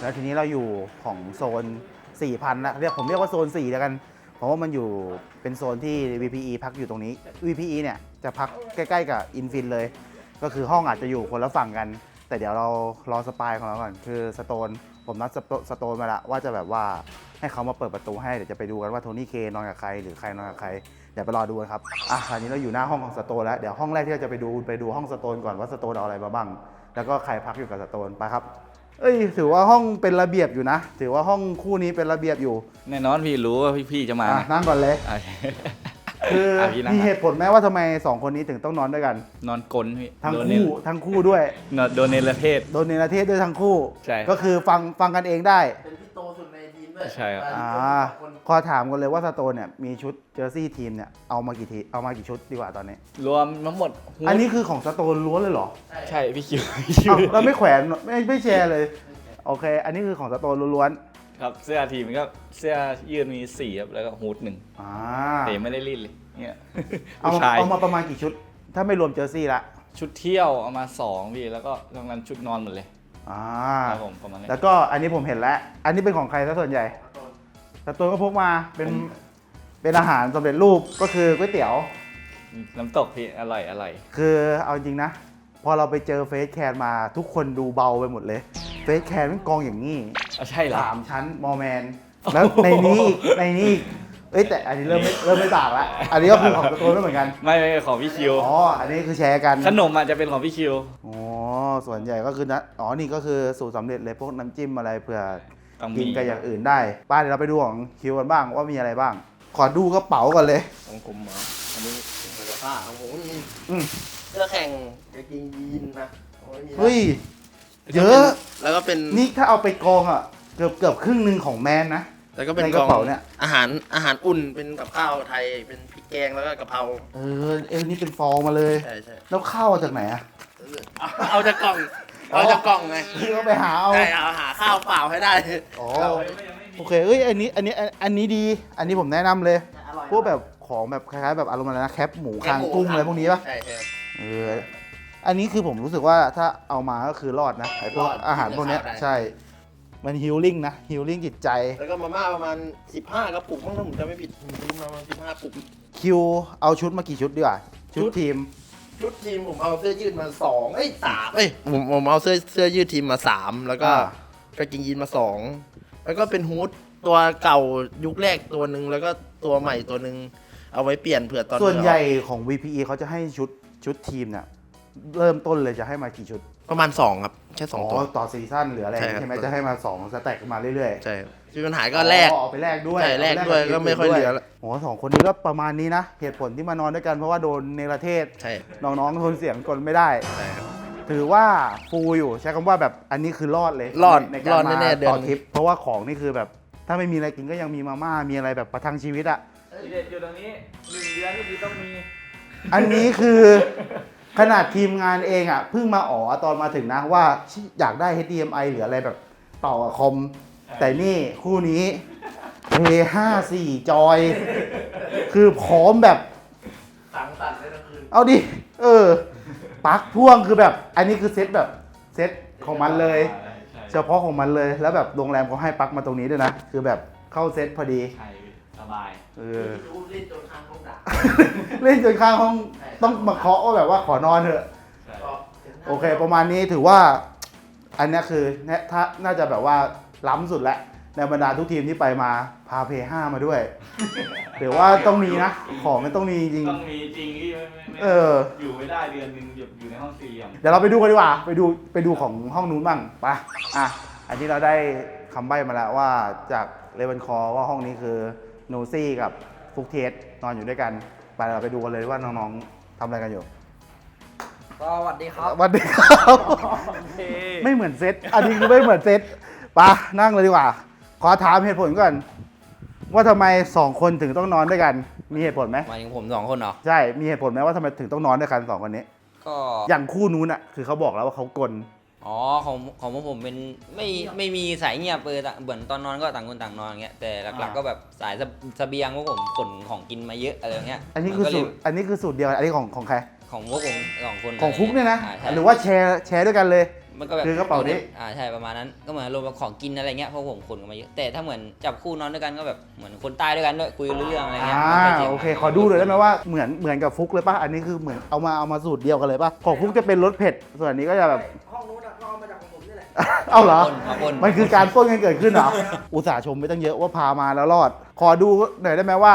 แล้วทีนี้เราอยู่ของโซน 4,000นะเรียกผมเรียกว่าโซน4แล้วกัน เพราะว่ามันอยู่เป็นโซนที่ VPE พักอยู่ตรงนี้ VPE เนี่ยจะพักใกล้ๆกับอินฟินเลย ก็คือห้องอาจจะอยู่คนละฝั่งกัน แต่เดี๋ยวเรารอสปายของเราก่อน คือสโตน ผมนัดสโตนมาละว่าจะแบบว่าให้เขามาเปิดประตูให้ เดี๋ยวจะไปดูกันว่าโทนี่เคนอนกับใครหรือใครนอนกับใคร เดี๋ยวไปรอดูกันครับ อะตอนนี้เราอยู่หน้าห้องของสโตนแล้ว เดี๋ยวห้องแรกที่เราจะไปดูไปดูห้องสโตนก่อนว่าสโตนเอาอะไรมาบ้าง แล้วก็ใครพักอยู่กับสโตนไปครับ เอ้ย ถือว่าห้องเป็นระเบียบอยู่นะ ถือว่าห้องคู่นี้เป็นระเบียบอยู่แน่นอนพี่รู้ว่าพี่ๆจะมาอะนั่งก่อนเลย อะคืออะพี่นั่งมีเหตุผลไหมว่าทำไมสองคนนี้ถึงต้องนอนด้วยกัน นอนกลนพี่ทั้งโดนเนคู่ทั้งคู่ด้วย นอนโดนเนรเทศ โดนเนรเทศด้วยทั้งคู่ ใช่ ก็คือฟังฟังกันเองได้ เป็นพี่โตสุ ดในทีมด้วยใช่ครับ อ่าคนขอถามกันเลยว่าสโตนเนี่ยมีชุดเจอร์ซี่ทีมเนี่ยเอามากี่ทีเอามากี่ชุดดีกว่าตอนนี้ รวมทั้งหมดอันนี้คือของสโตนล้วนเลยเหรอใช่พี่คิวพี่คิวเอ้าเราไม่แขวนไม่ไม่แชร์เลย โอเค อันนี้คือของสโตนล้วนครับเสื้อทีมก็เสื้อยืดมีสี่ครับแล้วก็ฮูดหนึ่งๆอ่าแต่ยังไม่ได้รีดเลยเนี่ยเอาผู้ชายเอามาประมาณกี่ชุด ถ้าไม่รวมเจอร์ซี่ละชุดเที่ยวเอามาสองพี่แล้วก็ตรงนั้นชุดนอนหมดเลย อ่าครับผมประมาณนี้แล้วก็อันนี้ผมเห็นแล้ว อันนี้เป็นของใครซะส่วนใหญ่สโตนก็พกมาเป็นผมเป็นอาหารสำเร็จรูปก็คือก๋วยเตี๋ยว น้ำตกพี่อร่อยอร่อยคือเอาจริงนะ พอเราไปเจอเฟสแคนมาทุกคนดูเบาไปหมดเลยเฟสแคนมันกองอย่างนี้อะใช่เหรอสามชั้นมอแมนแล้วในนี้อีกในนี้อีก เอ้ยแต่อันนี้เริ่มไม่เริ่มไม่ต่างละอันนี้ก็คือของตะโกนไม่เหมือนกัน ไม่ไม่ของพี่คิว อ๋อ อันนี้คือแชร์กัน ขนมอาจจะเป็นของพี่คิว อ๋อ ส่วนใหญ่ก็คือนะ อ๋อ นี่ก็คือสูตรสำเร็จเลยพวกน้ำจิ้มอะไรเผื่อต้องกิมีนกับอย่างอื่นได้ป้าเดี๋ยวเราไปดูของคิวกันบ้างว่ามีอะไรบ้าง ขอดูกระเป๋าก่อนเลย ของผมเหรออันนี้เสื้อผ้าของผมมีอืม เสื้อแข่งกางเกงยีนนะโอ้มีนะเฮ้ย เยอะ แล้วก็เป็นนี่ถ้าเอาไปกองอะ เกือบเกือบครึ่งหนึ่งของแมนนะ แล้วก็เป็นในกระเป๋าเนี่ย อาหารอาหารอุ่นเป็นกับข้าวไทย เป็นพริกแกงแล้วก็กะเพราเออเอ็นี่เป็นฟองมาเลย ใช่ใช่แล้วข้าวมาจากไหนอะเอาเอาจากกล่องเอาจากกล่องไงพี่ก็ไปหาเอา ใช่เอาหาข้าวเปล่าให้ได้อ๋อ โอเค เอ้ย อันนี้ อันนี้อันอันนี้ดี อันนี้ผมแนะนำเลย อร่อยพวกแบบของแบบคล้ายๆแบบอารมณ์อะไรนะ แคปหมูคางกุ้งอะไรพวกนี้ปะใช่ครับเออ อันนี้คือผมรู้สึกว่าถ้าเอามาก็คือรอดนะไอพวกรอดอาหารพวกเนี้ยได้ใช่ มันฮิลลิ่งนะฮิลลิ่งจิตใจ แล้วก็มาม่าประมาณ 15กระปุกมั้งถ้าผมจำไม่ผิดผมซื้อมาประมาณ15ปุก คิวเอาชุดมากี่ชุดดีกว่า ชุดชุด ทีม ชุดทีมผมเอาเสื้อยืดมาสองเอ้ยสามเอ้ยผมผมเอาเสื้อเสื้อยืดทีมมาสามแล้วก็อ่า กางเกงยีนมาสองแล้วก็เป็นฮูดตัวเก่ายุคแรกตัวหนึ่งแล้วก็ตัวใหม่ตัวหนึ่งเอาไว้เปลี่ยนเผื่อตอนส่วนเรือใหญ่ของ VPE เขาจะให้ชุดชุดทีมเนี่ยเริ่มต้นเลยจะให้มากี่ชุด ประมาณสองครับแค่สองตัว ต่อซีซั่นหรืออะไรใช่ครับ ใช่ไหมจะให้มา2สแต็กมาเรื่อยๆ ใช่ครับมีปัญหาก็แลก อ๋อเอาไปแลกด้วยใช่แลกด้วยเอาปก็ไม่ค่อยเหลือด้วยโอ้สองคนนี้ก็ประมาณนี้นะ เหตุผลที่มานอนด้วยกันเพราะว่าโดนเนรเทศ ใช่น้องๆทนเสียงกลไม่ได้ ใช่ครับ ถือว่าฟูอยู่ใช้คำว่าแบบอันนี้คือรอดเลยรอดในการรอดมาแน่ๆเดือน ต่อทริป เพราะว่าของนี่คือแบบ ถ้าไม่มีอะไรกินก็ยังมีมาม่ามีอะไรแบบประทังชีวิตอะ ทีเด็ดอยู่ตรงนี้หนึ่งเดือนก็คือต้องมี อันนี้คือ ขนาดทีมงานเองอะเพิ่งมาอ๋อตอนมาถึงนะว่าอยากได้ HDMI หรืออะไรแบบต่อกับคอม แต่นี่คู่นี้ A54 จอย คือพร้อมแบบสังตัดได้ทั้งคืนเอาดิ เออปลั๊กพ่วงคือแบบ อันนี้คือเซตแบบเซตของมันเลยเฉพาะของมันเลยแล้วแบบโรงแรมเขาให้ปลั๊กมาตรงนี้ด้วยนะ คือแบบเข้าเซตพอดี ใช่ สบายเออ รู้เล่นจนข้างห้องด่าเล่นจนข้างห้องต้องมาเคาะว่าแบบว่าขอนอนเถอะ ใช่ก็โอเค ประมาณนี้ถือว่า อันเนี้ยคือเนี่ยถ้าน่าจะแบบว่าล้ำสุดแล้วในบรรดาทุกทีมที่ไปมาพาเพย์ห้ามาด้วยถือว่าต้องมีนะ ของมันต้องมีจริง ต้องมีจริงที่ไม่ไม่ไม่เออ อยู่ไม่ได้เดือนหนึงอยู่อยู่ในห้องสี่เหลี่ยมเดี๋ยวเราไปดูกันดีกว่า ไปดูไปดูของห้องนู้นบ้างไปอะ อันนี้เราได้คำใบ้มาแล้วว่าจากเลเวนคอว่าห้องนี้คือ โนซี่กับฟุกเทสนอนอยู่ด้วยกันไปเราไปดูกันเลยว่าน้องๆทำอะไรกันอยู่สวัสดีครับ สวัสดีครับ ไม่เหมือนเซตอันนี้คือไม่เหมือนเซตไปะนั่งเลยดีกว่า ขอถามเหตุผลก่อน ว่าทำไมสองคนถึงต้องนอนด้วยกัน มีเหตุผลไหมหมายถึงผมสองคนเหรอ ใช่ มีเหตุผลไหมว่าทำไมถึงต้องนอนด้วยกันสองคนนี้ ก็ อย่างคู่นู้นอะ คือเขาบอกแล้วว่าเขากล อ๋อของของพวกผมเป็นไม่ไม่มีสายเงียบเออต่างเหมือนตอนนอนก็ต่างคนต่างนอนอย่างเงี้ยแต่หลักอ่าๆก็แบบสายเสเสบียงพวกผมขนของกินมาเยอะอะไรอย่างเงี้ยอันนี้คือมัก็เลสูยตร อันนี้คือสูตรเดียว อันนี้ของของใคร ของพวกผมสองคนของฟุกเนี่ยนะาใช่หรือว่าแชร์แชร์ด้วยกันเลย มันก็แบบคือกระเป๋านี้ อ่าใช่ประมาณนั้นก็เหมือนอารมณ์แบบของกินอะไรเงี้ยเพราะผมขนกันมาเยอะแต่ถ้าเหมือนจับคู่นอนด้วยกันก็แบบเหมือนคนใต้ด้วยกันด้วยคุยรู้เรื่องอะไรเงี้ยอ่าไม่ยจียงโอเค ขอดูเลยได้ไหมว่าเหมือนเหมือนกับฟุกเลยป่ะ อันนี้คือเหมือนเอามาเอามาสูตรเดียวกันเลยป่ะ ของฟุกจะเป็นรสเผ็ด ส่วนอันนี้ก็จะแบบ ห้องนู้น เอาเหรอปนมาปนมันคือการปล้นกันเกิดขึ้นเหรอ อุตส่าห์ชมไปตั้งเยอะว่าพามาแล้วรอด ขอดูหน่อยได้ไหมว่า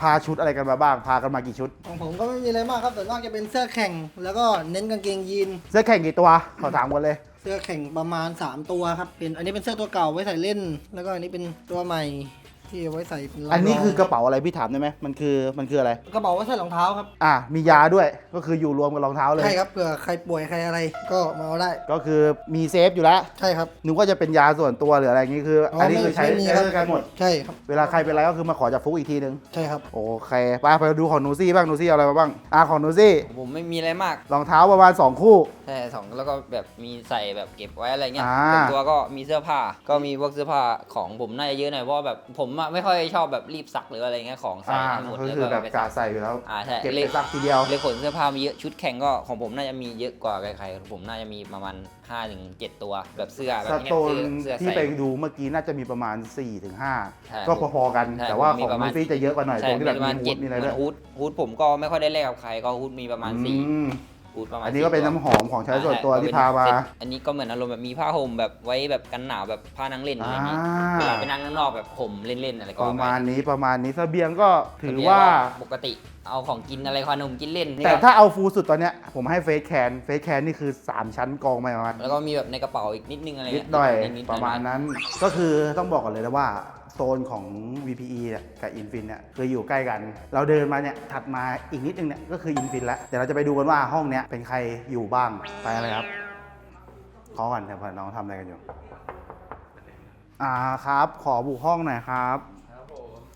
พาชุดอะไรกันมาบ้าง พากันมากี่ชุด ของผมก็ไม่มีอะไรมากครับแต่นอกจะเป็นเสื้อแข่ง แล้วก็เน้นกางเกงยีน เสื้อแข่งกี่ตัว ขอถามกันเลย เสื้อแข่งประมาณ 3 ตัวครับ เป็น อันนี้เป็นเสื้อตัวเก่าไว้ใส่เล่น แล้วก็อันนี้เป็นตัวใหม่ ที่เอาไว้ใส่เป็นลายอันนี้รงคือกระเป๋าอะไรพี่ถามได้ไหมมันคือมันคืออะไร กระเป๋าไว้ใส่รองเท้าครับ อะมียาด้วยก็คืออยู่รวมกับรองเท้าเลย ใช่ครับเผื่อใครป่วยใครอะไรก็มาเอาได้ ก็คือมีเซฟอยู่แล้ว ใช่ครับ นึกว่าจะเป็นยาส่วนตัวหรืออะไรอย่างงี้คือ อ๋ออันนี้ไม่คือใช้ไม่มีใช้ครับ ด้วยกันหมด ใช่ครับ เวลาใครเป็นอะไรก็คือมาขอจากฟุกอีกทีนึง ใช่ครับ โอเคไปไปดูของหนูซี่บ้างหนูซี่เอาอะไรมาบ้างอะของหนูซี่ผมไม่มีอะไรมากรองเท้าประมาณ2คู่ใช่สองแล้วก็แบบมีใส่แบบเก็บไว้อะไรเงี้ยอ่า ส่วนตัวก็มีเสื้อผ้าก็มีพวกเสื้อผ้าของผมน่าจะเยอะหน่อยเพราะว่าแบบผมอะไม่ค่อยชอบแบบรีบซักหรืออะไรเงี้ยของใส่อ่าให้หมดก็แล้วคือก็แบบไปกาซักใส่อยู่แล้ว อ่าใช่เก็บเลไปยซักทีเดียว เลยขนเสื้อผ้ามีเยอะชุดแข่งก็ของผมน่าจะมีเยอะกว่าใครๆผมน่าจะมีประมาณ5ถึง7ตัวแบบเสื้อแบบสเนี้ยโตนเสื้อที่ใส่ ไปดูเมื่อกี้น่าจะมีประมาณ 4-5ใช่ก็พอๆกัน ใช่แต่ว่าผมมีของประหมานูณซี่จะเยอะกว่าหน่อยใช่ตรงที่แบบประมาณมีฮูเจ็ดดมีอะไรเหมืด้อวยนฮูดฮูดผมก็ไม่ค่อยได้แลกกับใครก็ฮูดมีประมาณสี่อืม ฮูดประมาณอันนี้ก็เป็นสี่น้ำหอมของใช้ส่วนตัวใช่ที่พามาเซ็ตอันนี้ก็เหมือนอารมณ์แบบมีผ้าห่มแบบไว้แบบกันหนาวแบบผ้านั่งเล่นอะไรอย่างงี้อ่า เวลาไปนั่งข้างนอกแบบห่มเล่นๆอะไรก็ประเอไปมาณนี้ประมาณนี้เสบียงก็ถือเสบียงว่าก็ปกติเอาของกินอะไรขนมกินเล่นนี่แต่ก็ถ้าเอาฟูลสุดตอนเนี้ยผมให้เฟสแคนเฟสแคนนี่คือ 3 ชั้นกองมาประมาณแล้วก็มีแบบในกระเป๋าอีกนิดนึงอะไรนิดเงี้ยหน่อยนิดๆประมาณหอยนั้น ก็คือต้องบอกก่อนเลยนะว่าโซนของ VPE เนี่ยกับ Infin เนี่ยคืออยู่ใกล้กัน เราเดินมาเนี่ยถัดมาอีกนิดนึงเนี่ยก็คือ Infin แล้วเดี๋ยวเราจะไปดูกันว่าห้องเนี้ยเป็นใครอยู่บ้างไปอะไรครับขอก่อนเดี๋ยวพอน้องทำอะไรกันอยู่ อ่าครับ ขอบุกห้องหน่อยครับ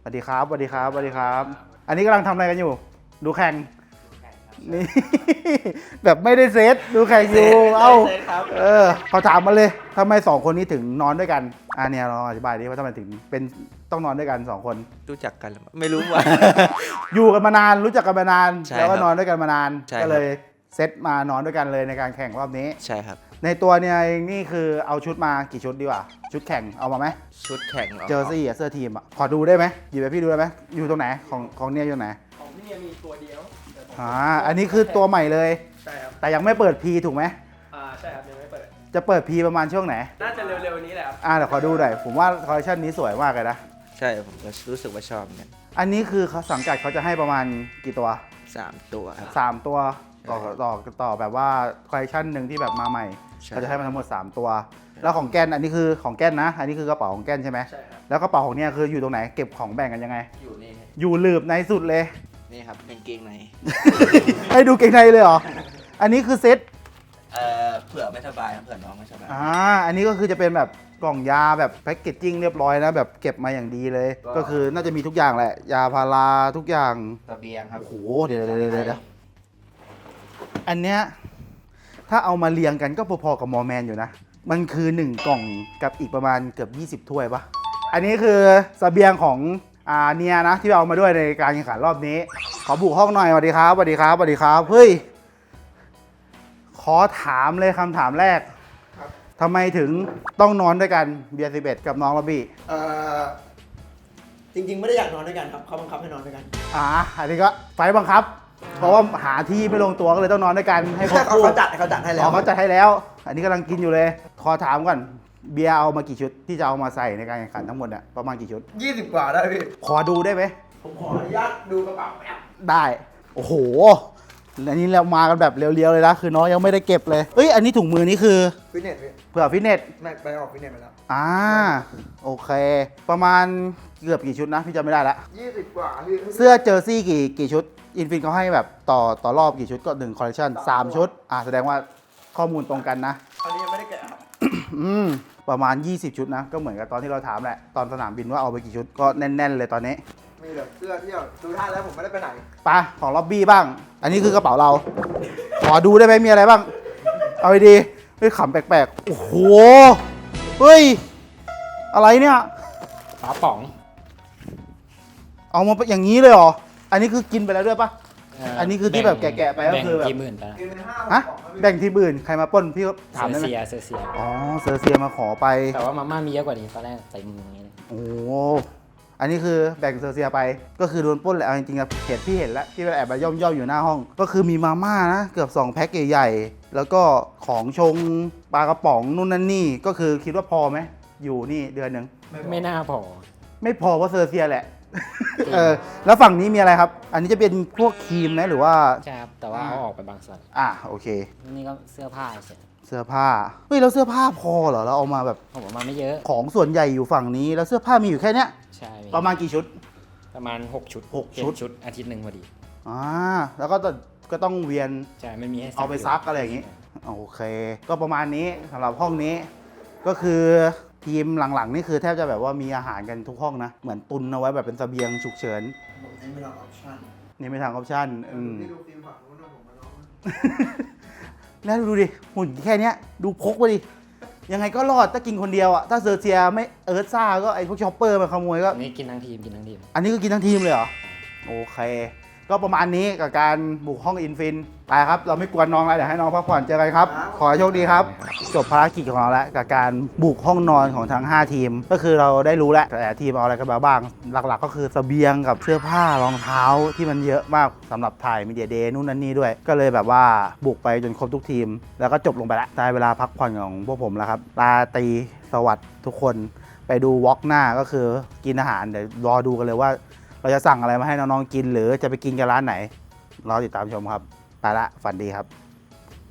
สวัสดีครับสวัสดีครับสวัสดีครับ อันนี้กำลังทำอะไรกันอยู่ ดูแข่งนี่ แบบไม่ได้เซตดูแข่งอยู่ เอ้าเออเขาถามมาเลย ทำไมสองคนนี้ถึงนอนด้วยกันอ่าเนี่ยเราอธิบายดิว่าทำไมถึงเป็นต้องนอนด้วยกันสองคน รู้จักกันหรือเปล่าไม่รู้ว่า อยู่กันมานานรู้จักกันมานาน ใช่แล้วก็ครับนอนด้วยกันมานาน ใช่ก็ครับเลยเซตมานอนด้วยกันเลยในการแข่งรอบนี้ ใช่ครับ ในตัวเนี่ยเองนี่คือเอาชุดมากี่ชุดดีกว่า ชุดแข่งเอามาไหมชุดแข่งหรอเจอร์ซี่อะเสื้อทีมอะขอดูได้ไหมหยิบไปพี่ดูได้ไหมอยู่ตรงไหนของของเนี่ยอยู่ตรงไหนของนี่มีตัวเดียวอ่าอันนี้คือตัวใหม่เลย ใช่ครับแต่ยังไม่เปิดพีถูกไหม อ่าใช่ครับยังไม่เปิด จะเปิดพีประมาณช่วงไหน น่าจะเร็วๆนี้แหละครับอ่าเดี๋ยวขอดูหน่อย ผมว่าคอลเลคชันนี้สวยมากเลยนะ ใช่ผมก็รู้สึกว่าชอบเหมือนกันอันนี้คือเขาสังกัดเขาจะให้ประมาณกี่ตัว สามตัวครับ 3 ตัวต่อใช่ครับต่อต่อแบบว่าคอลเลคชันหนึ่งที่แบบมาใหม่ใช่ เขาจะให้มาทั้งหมด 3 ตัว แล้วของแก้นอันนี้คือของแก้นนะ อันนี้คือกระเป๋าของแก้นใช่ไหมใช่ครับ แล้วกระเป๋าของเนี่ยคืออยู่ตรงไหนเก็บของแบ่งกันยังไง อยู่นี่อยู่หลืบในสุดเลย นี่ครับเป็นเกงในให้ดูเก่งในเลยเหรอ อันนี้คือเซ็ต เอ่อเผื่อไม่สบายครับเผื่อน้องไม่สบาย อ่า อันนี้ก็คือจะเป็นแบบกล่องยาแบบแพ็กเกจจิ้งเรียบร้อยนะ แบบเก็บมาอย่างดีเลย ก็ ก็คือน่าจะมีทุกอย่างแหละ ยาพาราทุกอย่าง เสบียงครับ โอ้โห เดี๋ยวเดี๋ยวเดี๋ยวเดี๋ยวอันเนี้ยถ้าเอามาเรียงกันก็พอๆกับมอร์แมนอยู่นะ มันคือ 1 กล่องกับอีกประมาณเกือบ 20 ถ้วยปะอันนี้คือสเสบียงของอาเนียนะที่เอามาด้วยในการแข่งขันรอบนี้ ขอบุกห้องหน่อยสวัสดีครับสวัสดีครับสวัสดีครับ เฮ้ยข อถามเลยคำถามแรกทำไมถึงต้องนอนด้วยกันเบียร์สิบเอ็ดกับน้องลอบบี้เอ่อจริง ๆ ไม่ได้อยากนอนด้วยกันครับเขาบังคับให้นอนด้วยกัน อ่าอันนี้ก็ไฟบังคับ เพราะว่าหาที่ไม่ลงตัวก็เลยต้องนอนด้วยกันให้ครบเขาคู่เขาจัดเขาจัดให้แล้อ๋วอเขาจัดให้แล้ว อันนี้กำลังกินอยู่เลย ขอถามก่อนเบียร์เอามากี่ชุดที่จะเอามาใส่ในการแข่งขันทั้งหมดเนี่ยประมาณกี่ชุด20กว่าได้พี่ ขอดูได้ไหมผมขออนุญาตดูกระเป๋าแป๊บได้ โอ้โห อันนี้เรามากันแบบเรียวๆเลยนะคือน้องยังไม่ได้เก็บเลยเอ้ยอันนี้ถุงมือนี่คือฟิตเนสพี่เผื่อฟิตเนสไม่ไปออกฟิตเนสไปแล้วอ่าโอเค ประมาณเกือบกี่ชุดนะพี่จำไม่ได้ละ20กว่าพี่เสื้อเจอร์ซี่กี่กี่ชุดอินฟินเขาให้แบบต่อต่อรอบกี่ชุดก็หนึ่งคอลเลคชันสามชุดอ่าแสดงว่าข้อมูลตรงกันนะอันนี้ยังไม่ได้แกะครับอืมประมาณ 20 ชุดนะ ก็เหมือนกับตอนที่เราถามแหละ ตอนสนามบินว่าเอาไปกี่ชุด ก็แน่น ๆ เลยตอนนี้ มีแบบเสื้อที่แบบดูท่าแล้วผมไม่ได้ไปไหนไปะของล็อบบี้บ้าง อันนี้คือกระเป๋าเรา ขอดูได้ไหมมีอะไรบ้าง เอาไปดีเฮ้ยขำแปลกๆ โอ้โห เฮ้ย อะไรเนี่ย ฝาป๋องเอามาอย่างนี้เลยเหรอ อันนี้คือกินไปแล้วด้วยปะอันนี้คือที่แบบแกะๆไปก็แบ่งคือแบบกี่หมื่นไปละฮะ แบ่งทีมอื่นใครมาปล้นพี่ก็ถามได้ไหมเซียเซียเซียอ๋อ เซอร์เซียมาขอไป แต่ว่ามาม่ามีเยอะกว่านี้ตอนแรกใส่มืออย่างนี้เลยโอ้โห อันนี้คือแบ่งเซอร์เซียไป ก็คือโดนปล้นแหละเอาจริงๆอะเห็นพี่เห็นแล้วที่แอบมาย่อมย่อมๆอยู่หน้าห้อง ก็คือมีมาม่านะเกือบ 2 แพ็คใหญ่ๆแล้วก็ของชงปลากระป๋องนู่นนั่นนี่ก็คือคิดว่าพอไหมอยู่นี่เดือนหนึ่งไม่น่าพอ ไม่พอเพราะเซอร์เซียแหละเออแล้วฝั่งนี้มีอะไรครับ อันนี้จะเป็นพวกครีมไหมหรือว่าใช่ครับแต่ว่าเอาออกไปบางส่วนอะโอเค นี่ก็เสื้อผ้าเฉยเสื้อผ้าเฮ้ยแล้วเสื้อผ้าพอเหรอเราเอามาแบบผมเอามาไม่เยอะ ของส่วนใหญ่อยู่ฝั่งนี้ แล้วเสื้อผ้ามีอยู่แค่เนี้ย ใช่ประมาณกี่ชุด ประมาณ 6 ชุดหกเจ็ชุดชุดอาทิตย์หนึ่งพอดี อ่าแล้วก็ต้องก็ต้องเวียนใช่ไม่มีให้เอาไปซักอะไรอย่างงี้ โอเค ก็ประมาณนี้สำหรับห้องนี้ ก็คือทีมหลังๆ นี่คือแทบจะแบบว่ามีอาหารกันทุกห้องนะ เหมือนตุนเอาไว้แบบเป็นเสบียงฉุกเฉิน ผมเน้นไปลองออปชั่นนี่ไม่ทางออปชั่นอืม ที่ดูฟิล์มฝั่งนู้นนะผมมาลองแล้วดูดิหุ่นแค่เนี้ยดูพกไปดิ ยังไงก็รอดถ้ากินคนเดียวอะถ้าเซอร์เซียไม่เอิร์ธซ่าก็ไอพวกช็อปเปอร์มาขโมยก็อันนี้กินทั้งทีมกินทั้งทีม อันนี้ก็กินทั้งทีมเลยเหรอ โอเค ก็ประมาณนี้กับการบุกห้องอินฟินไปครับ เราไม่กวนน้องแล้วเดี๋ยวให้น้องพักผ่อนเจอกันครับ ขอให้โชคดีครับ จบภารกิจของเราแล้วกับการบุกห้องนอนของทั้ง 5 ทีม ก็คือเราได้รู้แล้วแต่ละทีมเอาอะไรกันมาบ้าง หลักๆ ก็คือเสบียงกับเสื้อผ้ารองเท้าที่มันเยอะมากสำหรับถ่ายมีเดียเดย์นู่นนั่นนี่ด้วย ก็เลยแบบว่าบุกไปจนครบทุกทีม แล้วก็จบลงไปแล้วได้เวลาพักผ่อนของพวกผมแล้วครับตาตรีสวัสดิ์ทุกคนไปดูวอล์กหน้าก็คือกินอาหารเดี๋ยวรอดูกันเลยว่า เราจะสั่งอะไรมาให้น้องๆกิน หรือจะไปกินกันร้านไหนรอติดตามชมครับไปละฝันดีครับ